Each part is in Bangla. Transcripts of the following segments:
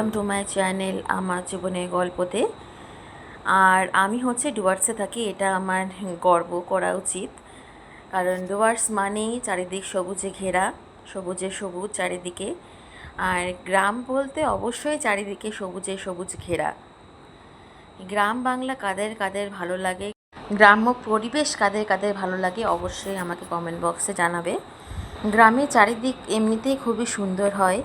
ওয়েলকাম টু মাই চ্যানেল আমার জীবনের গল্পতে। আর আমি হচ্ছে ডুয়ার্সে থাকি, এটা আমার গর্ব করা উচিত। কারণ ডুয়ার্স মানেই চারিদিক সবুজে ঘেরা, সবুজে সবুজ চারিদিকে। আর গ্রাম বলতে অবশ্যই চারিদিকে সবুজে সবুজ ঘেরা। গ্রাম বাংলা কাদের কাদের ভালো লাগে, গ্রাম্য পরিবেশ কাদের কাদের ভালো লাগে অবশ্যই আমাকে কমেন্ট বক্সে জানাবে। গ্রামের চারিদিক এমনিতেই খুবই সুন্দর হয়।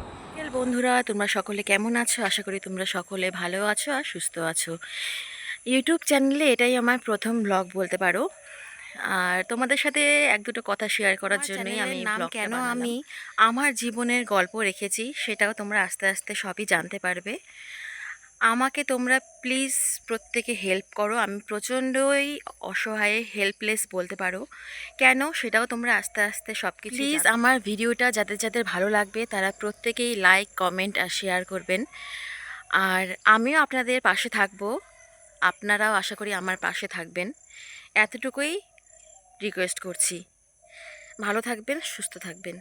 বন্ধুরা তোমরা সকলে কেমন আছো? আশা করি তোমরা সকলে ভালো আছো আর সুস্থ আছো। ইউটিউব চ্যানেলে এটাই আমার প্রথম ব্লগ বলতে পারো। আর তোমাদের সাথে এক দুটো কথা শেয়ার করার জন্যই আমি কেন আমি? আমার জীবনের গল্প রেখেছি সেটাও তোমরা আস্তে আস্তে সবই জানতে পারবে। আমাকে তোমরা প্লিজ প্রত্যেকে হেল্প করো। আমি প্রচণ্ডই অসহায় হেল্পলেস বলতে পারো। কেন? সেটাও তোমরা আস্তে আস্তে সব কিছু প্লিজ আমার ভিডিওটা যাদের যাদের ভালো লাগবে তারা প্রত্যেকেই লাইক কমেন্ট আর শেয়ার করবেন। আর আমিও আপনাদের পাশে থাকব। আপনারাও আশা করি আমার পাশে থাকবেন। এতটুকুই রিকোয়েস্ট করছি। ভালো থাকবেন সুস্থ থাকবেন।